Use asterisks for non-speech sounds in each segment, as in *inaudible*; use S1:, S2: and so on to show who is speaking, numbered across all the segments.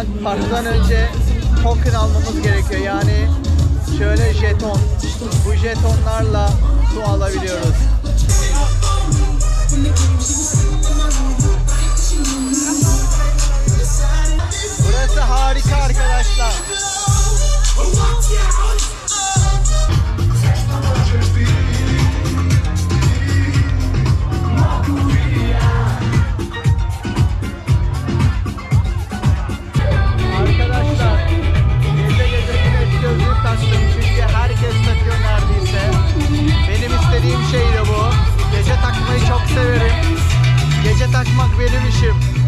S1: Fakat parktan önce token almamız gerekiyor. Yani şöyle jeton. Bu jetonlarla su alabiliyoruz. Burası harika. Arkadaşlar Takmak benim işim.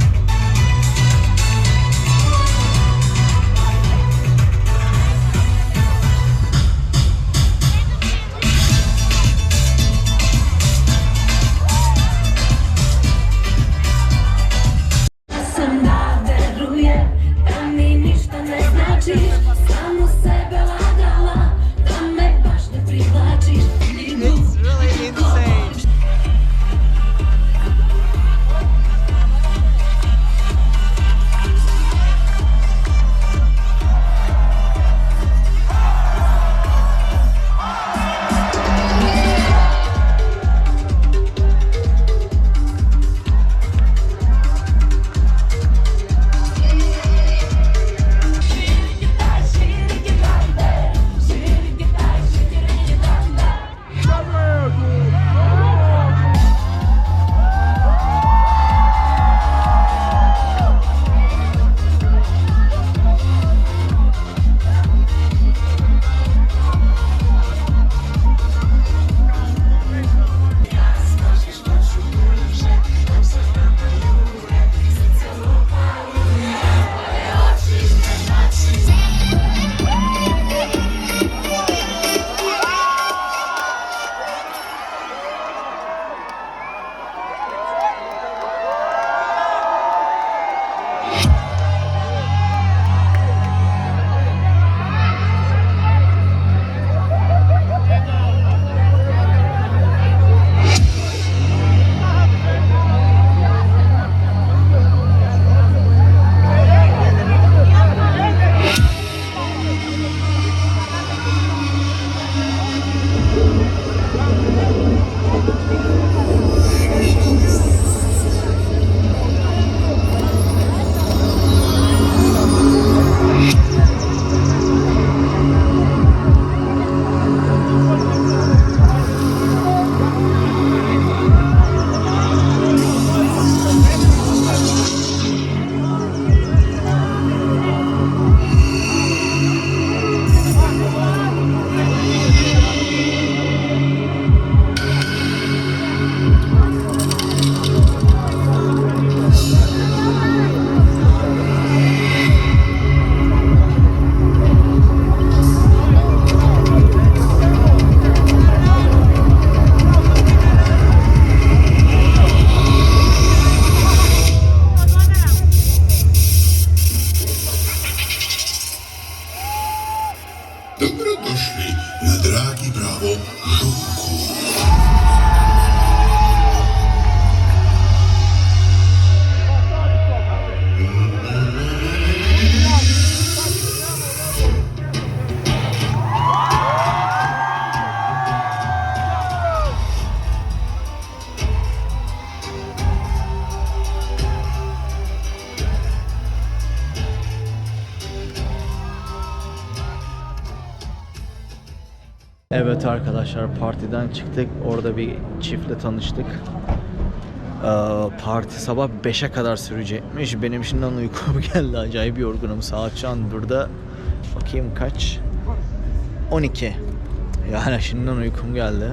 S1: You. Arkadaşlar partiden çıktık. Orada bir çiftle tanıştık. Ee, parti sabah 5'e kadar sürecekmiş. Benim şimdiden uykum *laughs* geldi. Acayip yorgunum. Saat şu an burada. Bakayım kaç? 12. Yani şimdiden uykum geldi.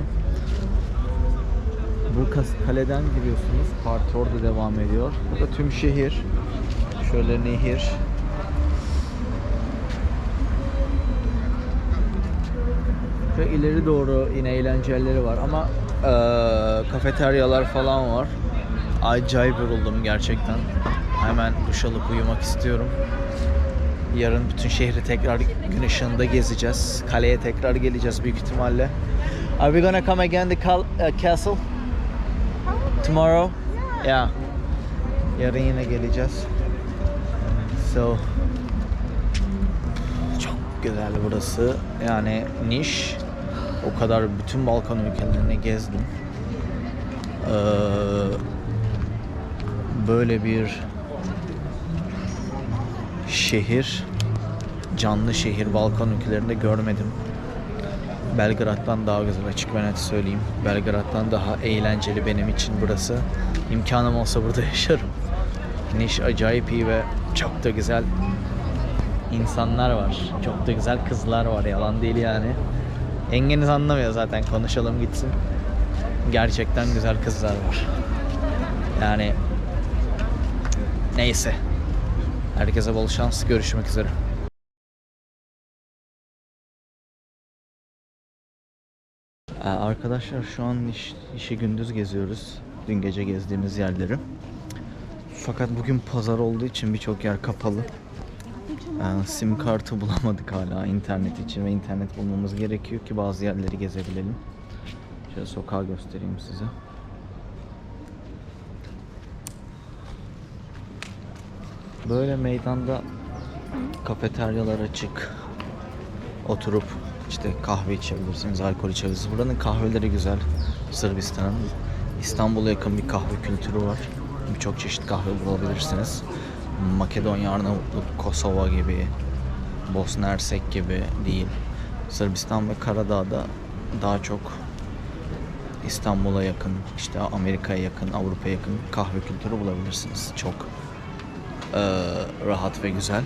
S1: Bu kaleden giriyorsunuz. Parti orada devam ediyor. Burada tüm şehir. Şöyle nehir. Ve ileri doğru yine eğlenceleri var ama eee, kafeteryalar falan var. Acayip yoruldum gerçekten. Hemen duş alıp uyumak istiyorum. Yarın bütün şehri tekrar gün ışığında gezeceğiz. Kaleye tekrar geleceğiz büyük ihtimalle. Are we gonna come again the cal- uh, castle? Tomorrow? Yeah. Yarın yine geleceğiz. So çok güzel burası. Yani niş. O kadar bütün Balkan ülkelerini gezdim. Ee, böyle bir şehir, canlı şehir Balkan ülkelerinde görmedim. Belgrad'dan daha güzel açık ve net söyleyeyim. Belgrad'dan daha eğlenceli benim için burası. İmkanım olsa burada *laughs* yaşarım. Niş acayip iyi ve çok da güzel insanlar var. Çok da güzel kızlar var. Yalan değil yani. Yengeniz anlamıyor zaten. Konuşalım gitsin. Gerçekten güzel kızlar var. Yani neyse. Herkese bol şans. Görüşmek üzere. Ee, Arkadaşlar şu an iş, işi gündüz geziyoruz. Dün gece gezdiğimiz yerleri. Fakat bugün pazar olduğu için birçok yer kapalı. Ee, sim kartı bulamadık hala internet için ve internet bulmamız gerekiyor ki bazı yerleri gezebilelim. Şöyle sokağı göstereyim size. Böyle meydanda kafeteryalar açık. Oturup işte kahve içebilirsiniz, alkol içebilirsiniz. Buranın kahveleri güzel. Sırbistan'ın. İstanbul'a yakın bir kahve kültürü var. Birçok çeşit kahve bulabilirsiniz. Makedonya, Arnavutluk, Kosova gibi, Bosna Hersek gibi değil. Sırbistan ve Karadağ'da daha çok İstanbul'a yakın, işte Amerika'ya yakın, Avrupa'ya yakın kahve kültürü bulabilirsiniz. Çok eee, rahat ve güzel.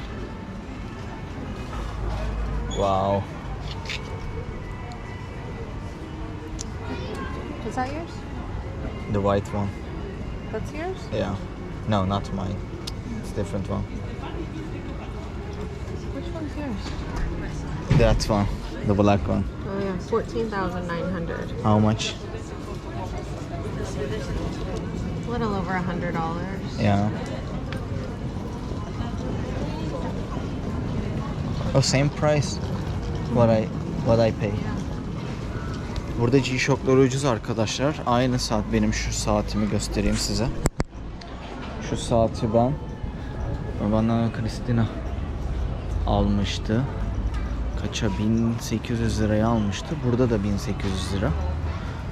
S1: Wow.
S2: Is that yours?
S1: The white one.
S2: That's yours?
S1: Yeah. No, not mine. Different one.
S2: Which one's yours?
S1: That one. The black one.
S2: Oh yeah, fourteen thousand nine hundred.
S1: How much?
S2: A little over a hundred dollars.
S1: Yeah. Oh, same price. What I what I pay. Burada G-Shock'lar ucuz arkadaşlar. Aynı saat benim şu saatimi göstereyim size. Şu saati ben bana Kristina almıştı. Kaça 1800 liraya almıştı. Burada da 1800 lira.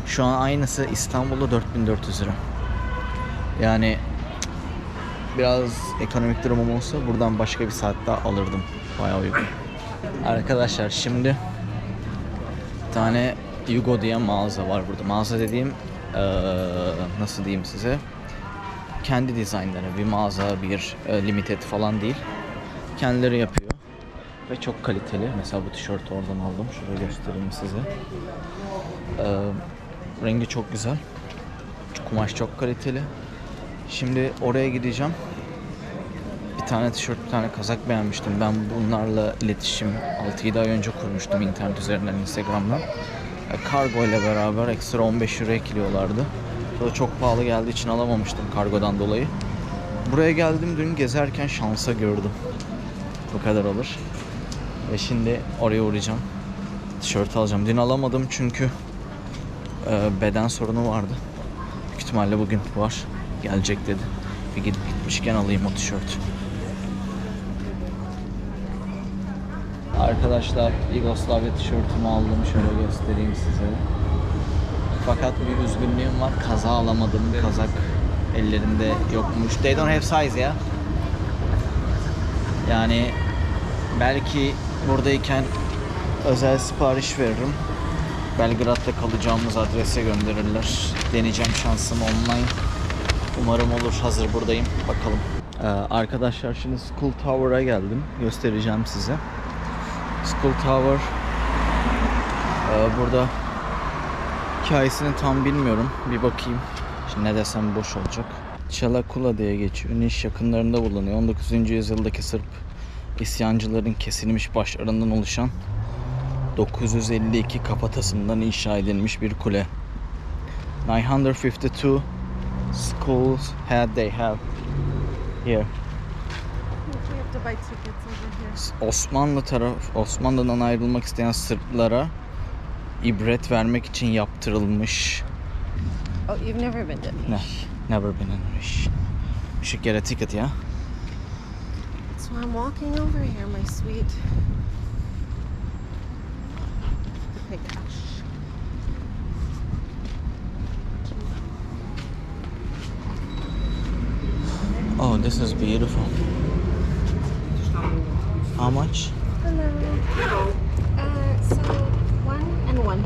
S1: Şu an aynısı İstanbul'da 4400 lira. Yani biraz ekonomik durumum olsa buradan başka bir saat daha alırdım. Bayağı uygun. Arkadaşlar şimdi bir tane Yugo diye mağaza var burada. Mağaza dediğim eee, nasıl diyeyim size kendi dizaynları bir mağaza bir e, limited falan değil. Kendileri yapıyor ve çok kaliteli. Mesela bu tişörtü oradan aldım. Şuraya göstereyim size. Eee, rengi çok güzel. Kumaş çok kaliteli. Şimdi oraya gideceğim. Bir tane tişört, bir tane kazak beğenmiştim. Ben bunlarla iletişim 6-7 ay önce kurmuştum internet üzerinden Instagram'dan. E, Kargo ile beraber ekstra 15 euro ekliyorlardı. O da çok pahalı geldiği için alamamıştım kargodan dolayı. Buraya geldim dün gezerken şansa gördüm. Bu kadar olur. Ve şimdi oraya uğrayacağım. Tişört alacağım. Dün alamadım çünkü e, beden sorunu vardı. Büyük ihtimalle bugün var. Gelecek dedi. Bir gidip gitmişken alayım o tişört. Arkadaşlar Yugoslavya tişörtümü aldım. Şöyle göstereyim size. Fakat bir üzgünlüğüm var. Kaza alamadım. Kazak ellerinde yokmuş. They don't have size ya. Yani belki buradayken özel sipariş veririm. Belgrad'da kalacağımız adrese gönderirler. Deneyeceğim şansım online. Umarım olur. Hazır buradayım. Bakalım. Ee, arkadaşlar şimdi School Tower'a geldim. Göstereceğim size. School Tower ee, burada hikayesini tam bilmiyorum. Bir bakayım. Şimdi ne desem boş olacak. Çalakula diye geçiyor. Niş yakınlarında bulunuyor. 19. yüzyıldaki Sırp isyancıların kesilmiş başlarından oluşan ...952 kafatasından inşa edilmiş bir kule. 952 schools had they have here. Osmanlı taraf Osmanlı'dan ayrılmak isteyen Sırplara ibret vermek için yaptırılmış.
S2: Oh, you've never been to
S1: Ne? Never been in Rish. We should get a ticket, yeah?
S2: That's why I'm walking over here, my sweet. Pay cash.
S1: Oh, this is beautiful. How much?
S2: Hello. Uh, so one and one.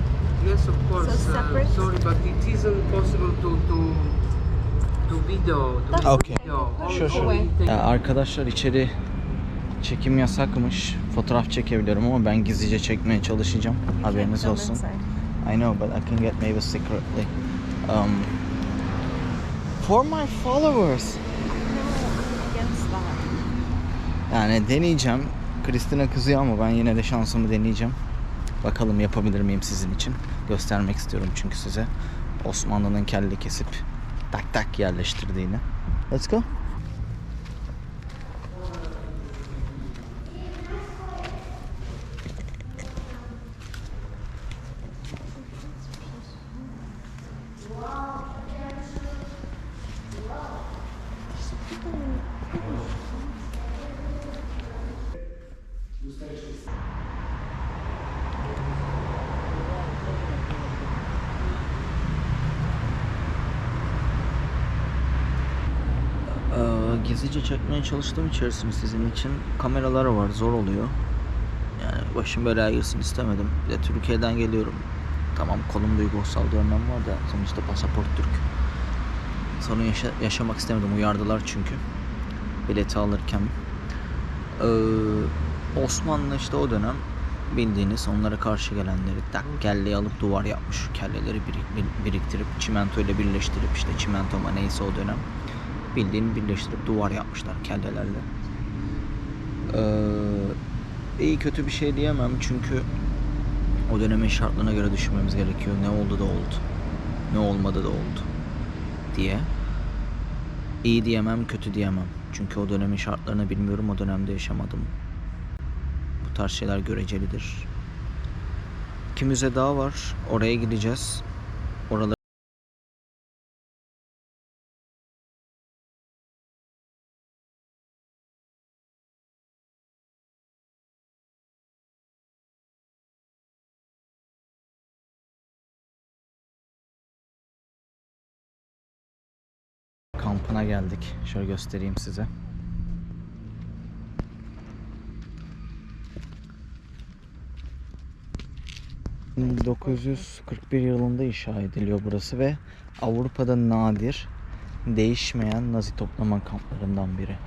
S3: Yes, of course.
S2: So separate?
S3: Uh, sorry, but it isn't possible to to to video. To
S2: That's
S1: Okay.
S3: video.
S1: Sure, sure. Ya arkadaşlar içeri çekim yasakmış. Fotoğraf çekebiliyorum ama ben gizlice çekmeye çalışacağım. Haberiniz
S2: Come
S1: olsun.
S2: inside.
S1: I know, but I can get maybe secretly. Um, for my followers.
S2: No, I'm against that.
S1: Yani deneyeceğim. Kristina kızıyor ama ben yine de şansımı deneyeceğim. Bakalım yapabilir miyim sizin için. Göstermek istiyorum çünkü size. Osmanlı'nın kelle kesip tak tak yerleştirdiğini. Let's go. Gizlice çekmeye çalıştığım içerisinde sizin için kameralar var zor oluyor. Yani başım belaya girsin istemedim. De Türkiye'den geliyorum. Tamam kolumda Yugoslav dönmem var da sonuçta pasaport Türk. Sorun yaşa- yaşamak istemedim. Uyardılar çünkü. Bileti alırken. Ee, Osmanlı işte o dönem bildiğiniz onlara karşı gelenleri tak kelleyi alıp duvar yapmış. Kelleleri birik- bir- biriktirip çimento ile birleştirip işte çimento mu neyse o dönem bildiğin birleştirip duvar yapmışlar kellelerle. Ee, iyi kötü bir şey diyemem çünkü o dönemin şartlarına göre düşünmemiz gerekiyor. Ne oldu da oldu. Ne olmadı da oldu diye. İyi diyemem, kötü diyemem. Çünkü o dönemin şartlarını bilmiyorum, o dönemde yaşamadım. Bu tarz şeyler görecelidir. İki müze daha var. Oraya gideceğiz. Oraları kampına geldik. Şöyle göstereyim size. ...1941 yılında inşa ediliyor burası ve Avrupa'da nadir değişmeyen Nazi toplama kamplarından biri.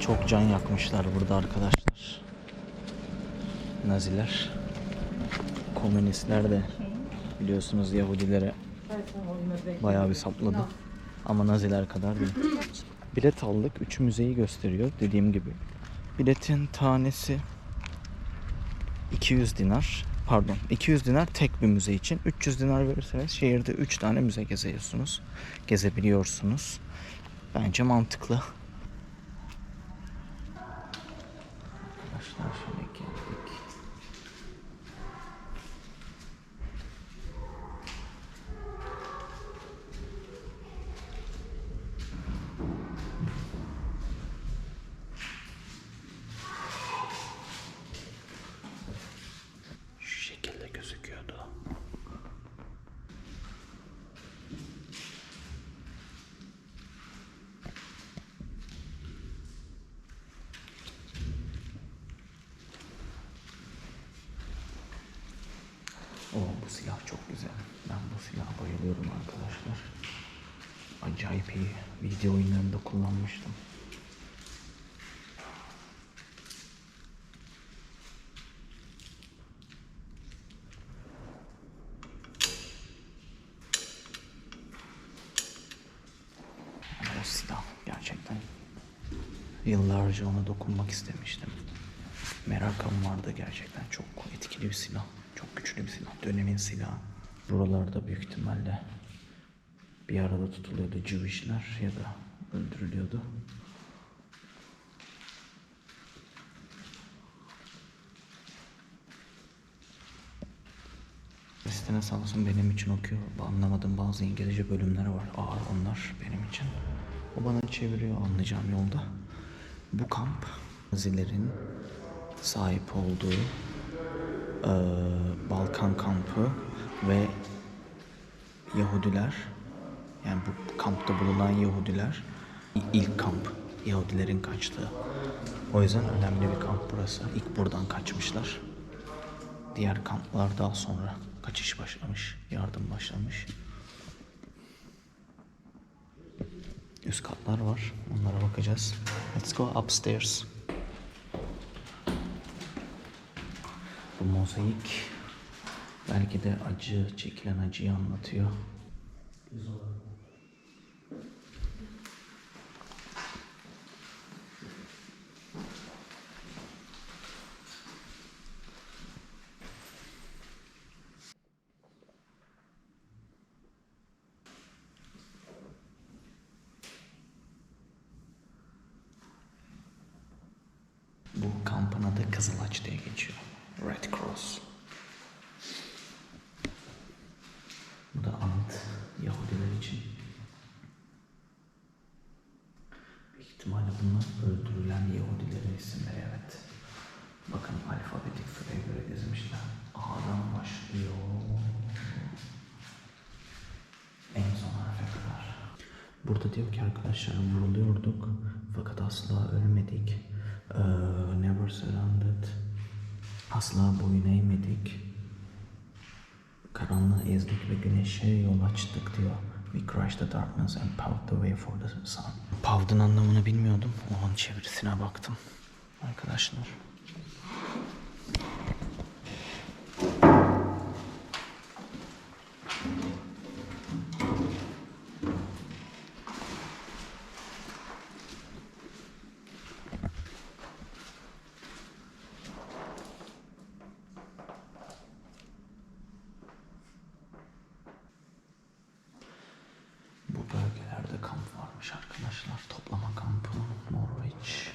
S1: Çok can yakmışlar burada arkadaşlar. Naziler. Komünistler de biliyorsunuz Yahudilere bayağı bir sapladı. Ama Naziler kadar değil. Bilet aldık. Üç müzeyi gösteriyor dediğim gibi. Biletin tanesi 200 dinar. Pardon 200 dinar tek bir müze için. 300 dinar verirseniz şehirde 3 tane müze geziyorsunuz. Gezebiliyorsunuz. Bence mantıklı. Arkadaşlar şöyle geldik. Şu şekilde gözüküyordu. Oo bu silah çok güzel. Ben bu silaha bayılıyorum arkadaşlar. Acayip iyi. Video oyunlarında kullanmıştım. O silah gerçekten yıllarca ona dokunmak istemiştim. Merakım vardı gerçekten. Çok etkili bir silah. Çok güçlü bir silah. Dönemin silahı. Buralarda büyük ihtimalle bir arada tutuluyordu Jewishler ya da öldürülüyordu. Kristine sağ olsun benim için okuyor. Anlamadığım bazı İngilizce bölümler var. Ağır onlar benim için. O bana çeviriyor anlayacağım yolda. Bu kamp Nazilerin sahip olduğu eee, Balkan kampı ve Yahudiler yani bu kampta bulunan Yahudiler ilk kamp Yahudilerin kaçtığı. O yüzden önemli bir kamp burası. İlk buradan kaçmışlar. Diğer kamplar daha sonra kaçış başlamış, yardım başlamış. Üst katlar var. Onlara bakacağız. Let's go upstairs. Bu mozaik belki de acı, çekilen acıyı anlatıyor. Bu kampın adı Kızılaç diye geçiyor. Red Cross. Bu da ant Yahudiler için. Büyük ihtimalle bunlar öldürülen Yahudilerin isimleri evet. Bakın alfabetik sıraya göre dizmişler. A'dan başlıyor. En son harfe kadar. Burada diyor ki arkadaşlar vuruluyorduk fakat asla ölmedik. Ee, never surrendered. Asla boyun eğmedik. Karanlığı ezdik ve güneşe yol açtık diyor. We crushed the darkness and paved the way for the sun. Pavd'ın anlamını bilmiyordum. O an çevirisine baktım. Arkadaşlar. Bu bölgelerde kamp varmış arkadaşlar. Toplama kampı. Norveç,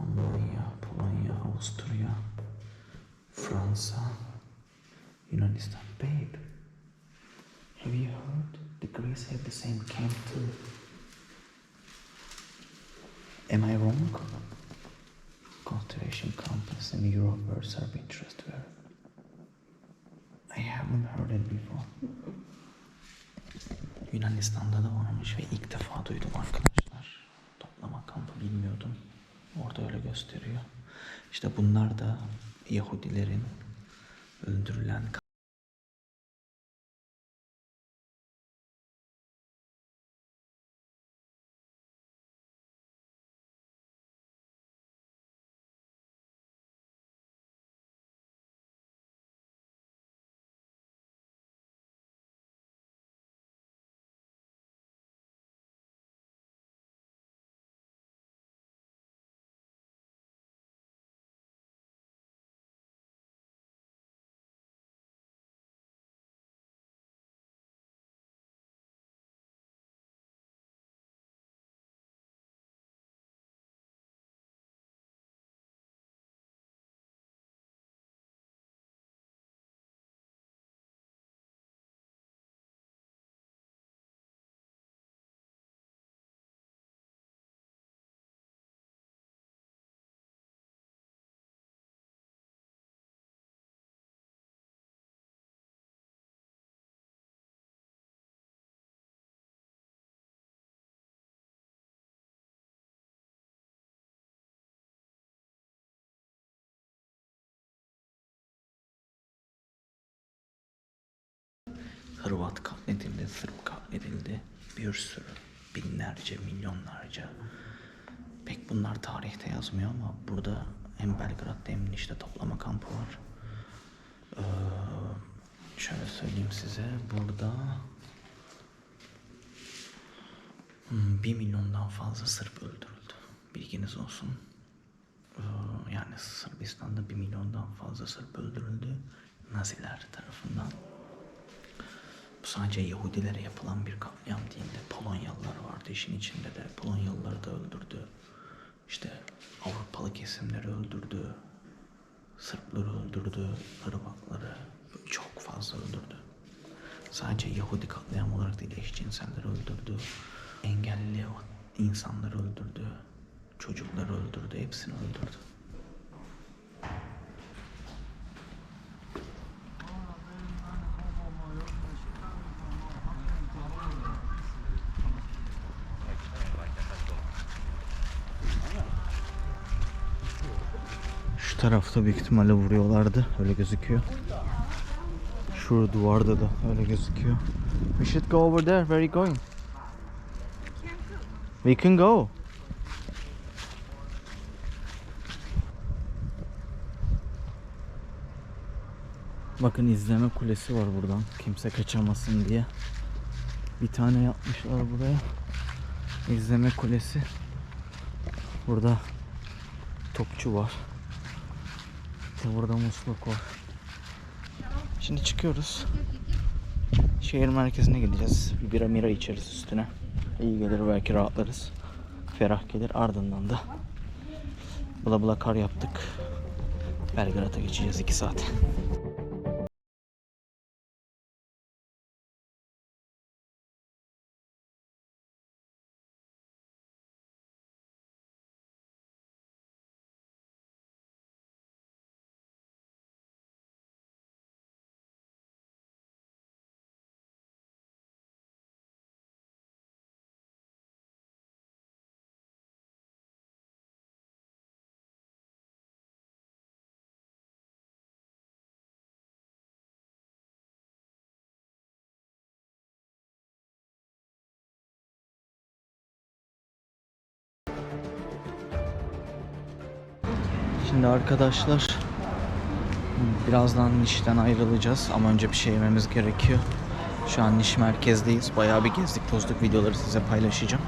S1: Almanya, Polonya, Avusturya, Fransa, Yunanistan. Babe, have you heard the Greeks have the same camp too? Am I wrong? Cultivation campus in Europe where Serb interest were. I haven't heard it before. Yunanistan'da da varmış ve ilk defa duydum arkadaşlar. Toplama kampı bilmiyordum. Orada öyle gösteriyor. İşte bunlar da Yahudilerin öldürülen Hırvat katledildi, Sırp katledildi. Bir sürü, binlerce, milyonlarca. Pek bunlar tarihte yazmıyor ama burada hem Belgrad'da hem işte toplama kampı var. Ee, şöyle söyleyeyim size burada hmm, bir milyondan fazla Sırp öldürüldü. Bilginiz olsun. Ee, yani Sırbistan'da bir milyondan fazla Sırp öldürüldü Naziler tarafından. Sadece Yahudilere yapılan bir katliam değil de Polonyalılar vardı işin içinde de. Polonyalıları da öldürdü. İşte Avrupalı kesimleri öldürdü. Sırpları öldürdü. Hırvatları çok fazla öldürdü. Sadece Yahudi katliam olarak değil eşcinselleri öldürdü. Engelli insanları öldürdü. Çocukları öldürdü. Hepsini öldürdü. Şu tarafta büyük ihtimalle vuruyorlardı. Öyle gözüküyor. Şu duvarda da öyle gözüküyor. We should go over there. Where are you going? We can go. Bakın izleme kulesi var buradan. Kimse kaçamasın diye. Bir tane yapmışlar buraya. İzleme kulesi. Burada topçu var. İşte burada musluk var. Şimdi çıkıyoruz. Şehir merkezine gideceğiz. Bir bira mira içeriz üstüne. İyi gelir belki rahatlarız. Ferah gelir ardından da bla bla kar yaptık. Belgrad'a geçeceğiz 2 saat. Şimdi arkadaşlar birazdan Niş'ten ayrılacağız ama önce bir şey yememiz gerekiyor. Şu an Niş merkezdeyiz. Bayağı bir gezdik tozduk videoları size paylaşacağım.